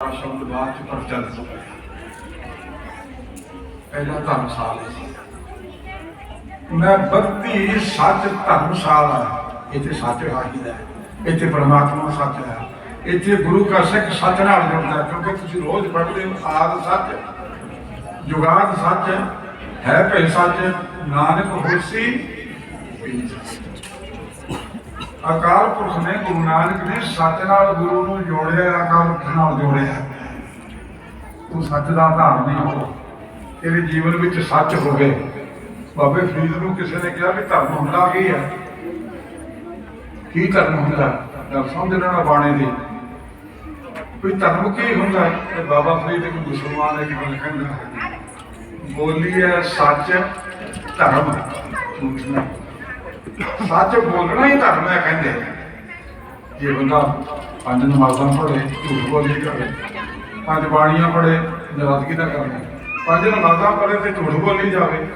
ਸ਼ਬਦ ਬਾਅਦ ਚ ਪ੍ਰਚਲਿਤ ਹੋਇਆ ਪਹਿਲਾ ਧਰਮਸ਼ਾਲਾ ਮੈਂ ਬੱਤੀ ਸੱਚ ਧਰਮਸ਼ਾਲਾ ਇੱਥੇ ਸੱਚ ਹਾਜ਼ਰ ਹੈ। ਇੱਥੇ ਪਰਮਾਤਮਾ ਸੱਚ ਹੈ। ਇੱਥੇ ਗੁਰੂ ਕਾ ਸਿੱਖ ਸੱਚ ਨਾਲ ਜੁੜਦਾ ਕਿਉਂਕਿ ਤੁਸੀਂ ਰੋਜ਼ ਪੜ੍ਹਦੇ ਹੋ ਆਦ ਸੱਚ ਜੁਗਾਦ ਸੱਚ ਹੈ। ਭਈ ਸੱਚ। ਨਾਨਕ ਹੋਸੀ। ਪੀ ਸੱਚ। ਅਕਾਲ ਪੁਰਖ ਨੇ ਗੁਰੂ ਨਾਨਕ ਨੇ ਸੱਚ ਨਾਲ ਗੁਰੂ ਨੂੰ ਜੋੜਿਆ, ਅਕਾਲ ਪੁਰਖ ਨਾਲ ਜੋੜਿਆ। ਤੂੰ ਸੱਚ ਦਾ ਧਾਰਨੀ ਹੋ। ਤੇਰੇ ਜੀਵਨ ਵਿੱਚ ਸੱਚ ਹੋਵੇ। ਬਾਬੇ ਫਰੀਦ ਨੂੰ ਕਿਸੇ ਨੇ ਕਿਹਾ ਵੀ ਧਰਮ ਹੁੰਦਾ ਕੀ ਹੈ ਕੀ ਧਰਮ ਹੁੰਦਾ? ਤਾਂ ਸਮਝਣਾ ਨਾ ਬਾਣੇ ਦੀ। ਕੋਈ ਧਰਮ ਕੀ ਹੁੰਦਾ? ਤੇ ਬਾਬਾ ਫਰੀਦ ਇੱਕ ਮੁਸਲਮਾਨ ਹੈ ਕਿ ਗੱਲ ਬੋਲੀ ਹੈ ਸੱਚ, ਧਰਮ। ਝੂਠ ਸੱਚ ਬੋਲਣਾ ਹੀ ਧਰਮ ਹੈ ਕਹਿੰਦੇ। ਜੇ ਬੰਦਾ ਪੰਜ ਨਮਾਜ਼ਾਂ ਪੜ੍ਹੇ, ਝੂਠ ਬੋਲੀ ਕਰੇ, ਪੰਜ ਬਾਣੀਆਂ ਪੜ੍ਹੇ, ਨਾਰਾਜ਼ਗੀ ਦਾ ਕਰਨੀ। ਪੰਜ ਨਮਾਜ਼ਾਂ ਪੜ੍ਹੇ ਤੇ ਝੂਠ ਬੋਲੀ ਜਾਵੇ।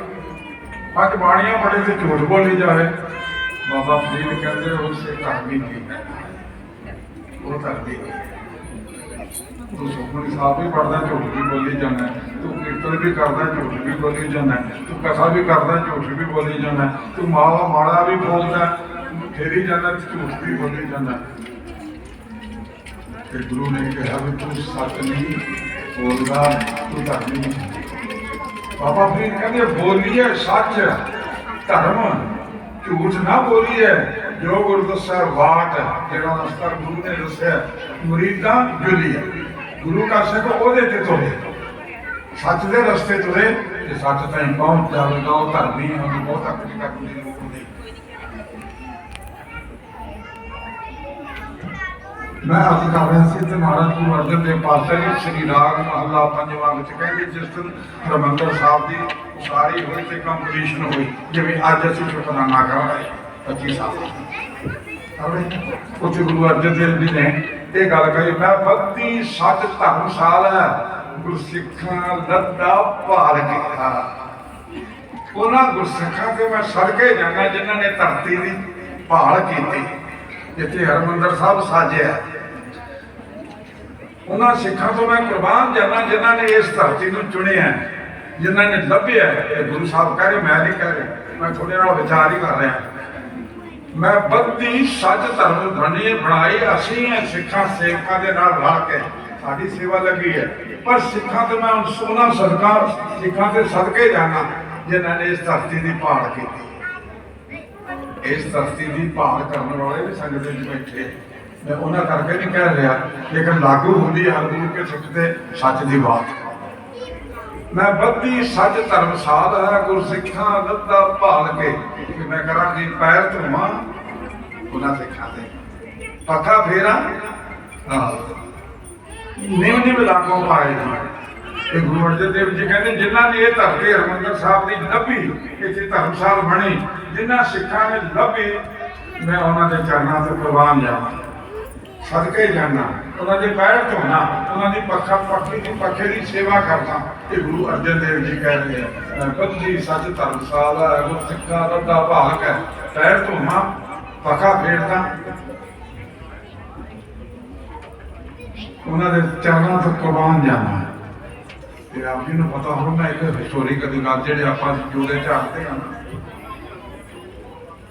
ਪੰਜ ਬਾਣੀਆਂ ਪੜ੍ਹੇ ਤੇ ਝੂਠ ਬੋਲੀ ਜਾਵੇ। ਬਾਬਾ ਫਰੀਦ ਕਹਿੰਦੇ ਉਸ ਸੇ ਧਰਮੀ ਨਹੀਂ। ਹੈ ਉਹ ਧਰਮੀ ਨਹੀਂ। ਸੁਖਮਨੀ ਸਾਹਿਬ ਵੀ ਪੜਦਾ ਝੂਠ ਵੀ ਬੋਲੀ ਜਾਂਦਾ ਤੂੰ ਕੀਰਤਨ ਵੀ ਕਰਦਾ, ਝੂਠ ਵੀ ਬੋਲੀ ਜਾਂਦਾ ਤੂੰ ਕਥਾ ਵੀ ਕਰਦਾ, ਝੂਠ ਵੀ ਬੋਲੀ ਜਾਂਦਾ ਤੂੰ ਮਾਵਾ ਮਾੜਾ ਵੀ ਬੋਲਦਾ ਫੇਰੀ ਜਾਂਦਾ, ਝੂਠ ਵੀ ਬੋਲੀ ਜਾਂਦਾ ਤੇ ਗੁਰੂ ਨੇ ਕਿਹਾ ਵੀ ਤੂੰ ਸੱਚ ਨਹੀਂ ਬੋਲਦਾ, ਤੂੰ ਧਰਮ ਨਹੀਂ ਬਾਬਾ ਫਰੀਦ ਕਹਿੰਦੇ, ਬੋਲੀਏ ਸੱਚ, ਧਰਮ ਝੂਠ ਨਾ ਬੋਲੀਏ। ਜੋ ਗੁਰੂ ਦੱਸਿਆ ਵਾਟ ਜਿਹੜਾ ਰਸਤਾ ਗੁਰੂ ਨੇ ਦੱਸਿਆ, ਮੁਰੀਦਾਂ ਜੁਲੀ ਗੁਰੂ ਦਾ ਸਿੱਖ ਉਹਦੇ ਤੇ ਤੁਰੇ। ਸੱਚ ਦੇ ਰਸਤੇ ਤੁਰੇ ਤੇ ਸੱਚ ਤਾਈਂ ਪਹੁੰਚ ਜਾਵੇਗਾ ਉਹ ਧਰਮੀ ਉਹਨੂੰ ਬਹੁਤ ਅੱਗੇ ਤੱਕ ਦੀ ਲੋੜ ਨਹੀਂ ਮੈਂ ਅੱਜ ਕਰ ਰਿਹਾ ਸੀ ਤੇ ਮਹਾਰਾਜ ਗੁਰੂ ਅਰਜਨ ਦੇਵ ਪਾਤਸ਼ਾਹ ਸ੍ਰੀ ਰਾਗ ਮਹੱਲਾ ਪੰਜਵਾਂ ਵਿੱਚ ਕਹਿੰਦੇ ਜਿਸ ਦਿਨ ਹਰਮੰਦਰ ਸਾਹਿਬ ਦੀ ਉਸਾਰੀ ਹੋਈ ਤੇ ਕੰਪੀਟੀਸ਼ਨ ਹੋਈ, ਜਿਵੇਂ ਅੱਜ ਅਸੀਂ ਸ਼ੁਕਰਾਨਾ ਕਰ ਰਹੇ 25 ਸਾਲ ਆਪਣੇ ਗੁਰੂ ਅਰਜਨ ਦੇਵ ਜੀ ਨੇ ਇਹ ਗੱਲ ਕਹੀ, ਮੈਂ ਭਗਤੀ ਸੱਚ ਧਰਮਸ਼ਾਲਾ ਗੁਰਸਿੱਖਾਂ ਲੱਦਾ ਭਾਰ ਕੀਤਾ। ਉਹਨਾਂ ਗੁਰਸਿੱਖਾਂ ਤੇ ਮੈਂ ਸੜਕੇ ਜਾਣਾ, ਜਿਨ੍ਹਾਂ ਨੇ ਧਰਤੀ ਦੀ ਭਾਲ ਕੀਤੀ। ਜਿੱਥੇ ਹਰਮੰਦਰ ਸਾਹਿਬ ਸਾਜਿਆ ਉਹਨਾਂ ਸਿੱਖਾਂ ਤੋਂ ਮੈਂ ਕੁਰਬਾਨ ਜਾਣਾ ਜਿਨ੍ਹਾਂ ਨੇ ਇਸ ਧਰਤੀ ਨੂੰ ਚੁਣਿਆ ਜਿਨ੍ਹਾਂ ਨੇ ਲੱਭਿਆ ਇਹ ਗੁਰੂ ਸਾਹਿਬ ਕਹਿ ਰਹੇ, ਮੈਂ ਨਹੀਂ ਕਹਿ ਰਿਹਾ। ਮੈਂ ਤੁਹਾਡੇ ਨਾਲ ਵਿਚਾਰ ਹੀ ਕਰ ਰਿਹਾ। ਮੈਂ ਬੱਤੀ ਸੱਚ ਧਰਮ ਧਰਨੀ ਬਣਾਈ ਅਸੀਂ ਇਹ ਸਿੱਖਾਂ ਸੇਵਕਾਂ ਦੇ ਨਾਲ ਰਲ ਕੇ। ਸਾਡੀ ਸੇਵਾ ਲੱਗੀ ਹੈ। ਪਰ ਸਿੱਖਾਂ ਤੇ ਮੈਂ ਸੋਨਾ ਸਦਕਾ, ਸਿੱਖਾਂ ਤੇ ਸਦਕੇ ਜਾਣਾ, ਜਿਨ੍ਹਾਂ ਨੇ ਇਸ ਧਰਤੀ ਦੀ ਭਾਲ ਕੀਤੀ। ਇਸ ਧਰਤੀ ਦੀ ਭਾਲ ਕਰਨ ਵਾਲੇ ਵੀ ਸੰਗਤ ਵਿੱਚ ਬੈਠੇ। ਮੈਂ ਉਹਨਾਂ ਕਰਕੇ ਨਹੀਂ ਕਹਿ ਰਿਹਾ, ਲੇਕਿਨ ਲਾਗੂ ਹੁੰਦੀ ਹਰ ਗੁਰੂ ਕੇ ਸਿੱਖ ਤੇ ਸੱਚ ਦੀ ਬਾਤ। ਮੈਂ ਬੱਦੀ ਸੱਚ ਧਰਮ ਸਾਧ ਹੈ ਗੁਰ ਸਿੱਖਾਂ ਭਾਲ ਕੇ। ਕਿ ਮੈਂ ਕਰਾਂਗੀ ਪੈਰ ਧੁਮਾ ਉਹਨਾਂ ਸਿੱਖਾਂ ਦੇ ਪੱਖਾ ਫੇਰਾ? ਨਿਮ ਨਿਮ ਲਾਗੋਂ ਪਾਏ ਇਹ ਗੁਰੂ ਅਰਜਨ ਦੇਵ ਜੀ ਕਹਿੰਦੇ, ਜਿਨ੍ਹਾਂ ਨੇ ਇਹ ਧਰਤੀ ਹਰਮੰਦਰ ਸਾਹਿਬ ਦੀ ਲੱਭੀ, ਇੱਥੇ ਧਰਮਸਾਲ ਬਣੀ, ਜਿਨ੍ਹਾਂ ਸਿੱਖਾਂ ਨੇ ਲੱਭੀ, ਮੈਂ ਉਹਨਾਂ ਦੇ ਚਰਨਾਂ ਤੇ ਕੁਰਬਾਨ ਜਾਵਾਂ। ਸਦਕੇ ਜਾਣਾ ਉਹਨਾਂ ਦੇ ਪੈਰ ਧੋਣਾ, ਉਹਨਾਂ ਦੀ ਪੱਖਾ, ਪੱਖੀ ਦੀ, ਪੱਖੇ ਦੀ ਸੇਵਾ ਕਰਦਾ ਇਹ ਗੁਰੂ ਅਰਜਨ ਦੇਵ ਜੀ ਕਹਿ ਰਹੇ ਆ। ਬੱਧੀ ਸੱਚ ਧਰਮਸਾਲ ਹੈ, ਗੁਰ ਸਿੱਖਾਂ ਰੱਦਾ ਭਾਗ ਹੈ। ਪੈਰ ਧੋਣਾ, ਪੱਖਾ ਫੇਰਦਾ ਉਹਨਾਂ ਦੇ ਚਰਨਾਂ ਤੋਂ ਕੁਰਬਾਨ ਜਾਣਾ। ਤੇ ਆਪ ਜੀ ਨੂੰ ਪਤਾ ਹੋਣਾ ਇੱਕ ਹਿਸਟੋਰੀਕਲ ਗੱਲ ਜਿਹੜੇ ਆਪਾਂ ਜੋੜੇ ਝਾੜਦੇ ਹਾਂ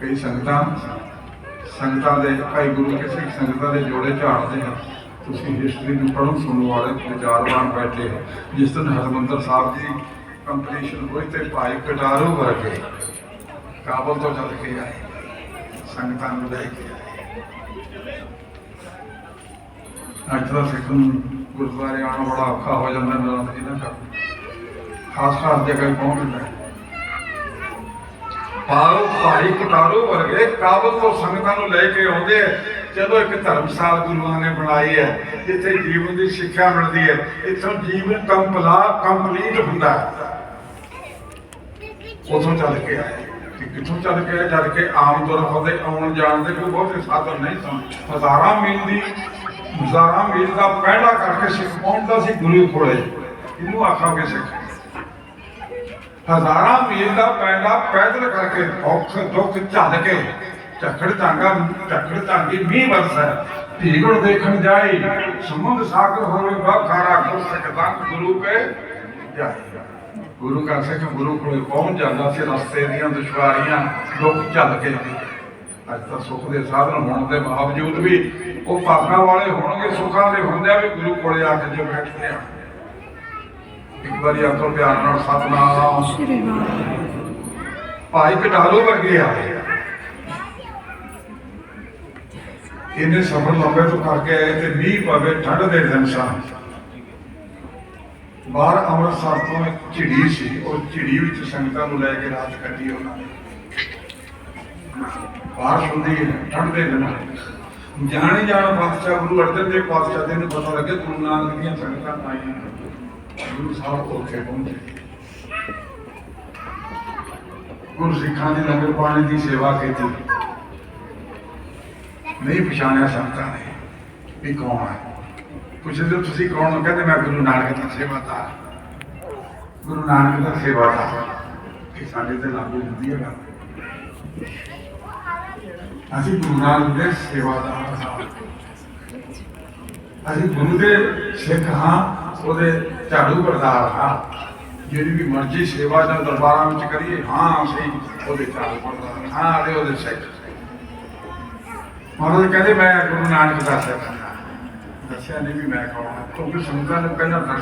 ਕਈ ਸੰਗਤਾਂ ਸੰਗਤਾਂ ਦੇ, ਭਾਈ ਗੁਰੂ ਕੇ ਸਿੱਖ ਸੰਗਤਾਂ ਦੇ ਜੋੜੇ ਝਾੜਦੇ ਆ। ਤੁਸੀਂ ਹਿਸਟਰੀ ਨੂੰ ਪੜ੍ਹਨ ਸੁਣਨ ਵਾਲੇ ਵਿਚਾਰਵਾਨ ਬੈਠੇ ਜਿਸ ਦਿਨ ਹਰਮੰਦਰ ਸਾਹਿਬ ਦੀ ਕੰਪੀਟੀਸ਼ਨ ਹੋਈ ਤੇ ਭਾਈ ਕਟਾਰੂ ਵਰਗੇ ਕਾਬਲ ਤੋਂ ਚੱਲ ਕੇ ਆਏ, ਸੰਗਤਾਂ ਨੂੰ ਲੈ ਕੇ ਆਏ। ਅੱਜ ਦਾ ਸਿੱਖ ਨੂੰ ਗੁਰਦੁਆਰੇ ਆਉਣਾ ਬੜਾ ਔਖਾ ਹੋ ਜਾਂਦਾ ਨਾਰਾਜ਼ਗੀ ਨਾ ਕਰ ਖਾਸ ਖਾਸ ਜਗ੍ਹਾ ਪਹੁੰਚਦਾ ਹੈ ਭਾਈ ਕਟਾਰੂ ਵਰਗੇ ਕਾਬਲ ਤੋਂ ਸੰਗਤਾਂ ਨੂੰ ਲੈ ਕੇ ਆਉਂਦੇ ਜਦੋਂ ਇੱਕ ਧਰਮਸਾਲ ਗੁਰੂਆਂ ਨੇ ਬਣਾਈ ਹੈ, ਜਿੱਥੇ ਜੀਵਨ ਦੀ ਸਿੱਖਿਆ ਮਿਲਦੀ ਹੈ, ਇੱਥੋਂ ਜੀਵਨ ਕੰਪਲਾ, ਕੰਪਲੀਟ ਹੁੰਦਾ ਉਥੋਂ ਚੱਲ ਕੇ ਆਏ। ਕਿ ਕਿੱਥੋਂ ਚੱਲ ਕੇ ਆਏ? ਜਦ ਕਿ ਆਮ ਤੌਰ ਤੇ ਆਉਣ ਜਾਣ ਦੇ ਕੋਈ ਬਹੁਤੇ ਸਾਧਨ ਨਹੀਂ ਸਨ। ਹਜ਼ਾਰਾਂ ਮੀਲ ਦੀ, ਹਜ਼ਾਰਾਂ ਮੀਲ ਦਾ ਪਹਿਲਾ ਕਰਕੇ ਸਿੱਖ ਪਹੁੰਚਦਾ ਸੀ ਗੁਰੂ ਕੋਲੇ ਇਹਨੂੰ ਆਖਾਂਗੇ ਸਿੱਖ। ਹਜ਼ਾਰਾਂ ਮੀਲ ਦਾ ਪੈਂਡਾ ਪੈਦਲ ਕਰਕੇ ਔਖ ਦੁੱਖ ਝੱਲ ਕੇ। ਝੱਖੜ ਝਾਂਗਾ, ਝੱਖੜ ਝਾਂਗੀ ਮੀਂਹ ਵਰਸਾ। ਧੀਗੜ ਦੇਖਣ ਜਾਈ ਸਮੁੰਦ ਸਾਗਰ ਹੋਵੇ ਬਾ ਖਾਰਾ ਸਕਦਾ ਗੁਰੂ ਕੇ ਜਾਈ ਗੁਰੂ ਕਾ ਸਿੱਖ ਗੁਰੂ ਕੋਲੇ ਪਹੁੰਚ ਜਾਂਦਾ ਸੀ, ਰਸਤੇ ਦੀਆਂ ਦੁਸ਼ਵਾਰੀਆਂ ਲੋਕ ਚੱਲ ਕੇ। ਅੱਜ ਤਾਂ ਸੁੱਖ ਦੇ ਸਾਧਨ ਹੋਣ ਦੇ ਬਾਵਜੂਦ ਵੀ ਉਹ ਭਾਗਾਂ ਵਾਲੇ ਹੋਣਗੇ, ਸੁੱਖਾਂ ਦੇ ਹੁੰਦਿਆਂ ਵੀ ਗੁਰੂ ਕੋਲੇ ਆ ਕੇ ਜੇ ਬੈਠਦੇ ਆ। ਇੱਕ ਵਾਰੀ ਆਖੋ ਪਿਆਰ ਨਾਲ, ਸਤਨਾਮ। ਸ਼੍ਰੀ ਵਾਹਿਗੁਰੂ ਭਾਈ ਕਟਾਲੋ ਵਰਗੇ ਆਏ ਇਹਨੇ ਸਫਰ ਲੰਬੇ ਤੋਂ ਕਰਕੇ ਆਏ ਤੇ ਮੀਂਹ ਪਵੇ ਠੰਡ ਦੇ ਦਿਨ ਸਨ ਬਾਹਰ ਅੰਮ੍ਰਿਤਸਰ ਤੋਂ ਇੱਕ ਝਿੜੀ ਸੀ, ਉਹ ਝਿੜੀ ਵਿੱਚ ਸੰਗਤਾਂ ਨੂੰ ਲੈ ਕੇ ਰਾਤ ਕੱਟੀ ਉਹਨਾਂ ਨੇ। ਬਾਰਿਸ਼ ਹੁੰਦੀ ਹੈ ਠੰਡ ਦੇ ਦਿਨ ਜਾਣੇ ਜਾਣ ਪਾਤਸ਼ਾਹ ਗੁਰੂ ਅਰਜਨ ਦੇਵ ਪਾਤਸ਼ਾਹ ਦੇ ਨੂੰ ਪਤਾ ਲੱਗੇ, ਗੁਰੂ ਨਾਨਕ ਦੀਆਂ ਸੰਗਤਾਂ ਆਈਆਂ। ਗੁਰੂ ਸਾਹਿਬ ਉੱਥੇ ਪਹੁੰਚੇ ਗੁਰੂ ਸਿੱਖਾਂ ਦੀ ਲੰਗਰ ਪਾਣੀ ਦੀ ਸੇਵਾ ਕੀਤੀ। ਨਹੀਂ ਪਛਾਣਿਆ ਸੰਤਾਂ ਨੇ ਵੀ ਕੌਣ ਹੈ ਪੁੱਛਦੇ ਤੁਸੀਂ ਕੌਣ ਹੋ? ਕਹਿੰਦੇ ਮੈਂ ਗੁਰੂ ਨਾਨਕ ਦਾ ਸੇਵਾਦਾਰ। ਗੁਰੂ ਨਾਨਕ ਦਾ ਸੇਵਾਦਾਰ। ਇਹ ਸਾਡੇ ਤੇ ਲਾਗੂ ਹੁੰਦੀ ਹੈ ਗੱਲ ਅਸੀਂ ਗੁਰੂ ਨਾਨਕ ਦੇ ਸੇਵਾਦਾਰ ਹਾਂ। ਅਸੀਂ ਗੁਰੂ ਦੇ ਸਿੱਖ ਹਾਂ। ਉਹਦੇ ਝਾੜੂ ਬਰਦਾਰ ਹਾਂ ਜਿਹੜੀ ਵੀ ਮਰਜ਼ੀ ਸੇਵਾ ਜਾਂ ਦਰਬਾਰਾਂ ਵਿੱਚ ਕਰੀਏ, ਹਾਂ, ਅਸੀਂ ਉਹਦੇ ਝਾੜੂ ਬਰਦਾਰ ਹਾਂ, ਅਰੇ ਉਹਦੇ ਸਿੱਖ। ਮਹਾਰਾਜ ਕਹਿੰਦੇ, ਮੈਂ ਗੁਰੂ ਨਾਨਕ ਦਾ ਸਿੱਖ ਦੱਸਿਆ ਨਹੀਂ ਵੀ ਮੈਂ ਕੌਣ। ਕਿਉਂਕਿ ਸੰਗਤਾਂ ਨੂੰ ਪਹਿਲਾਂ ਦਰਸ਼ਨ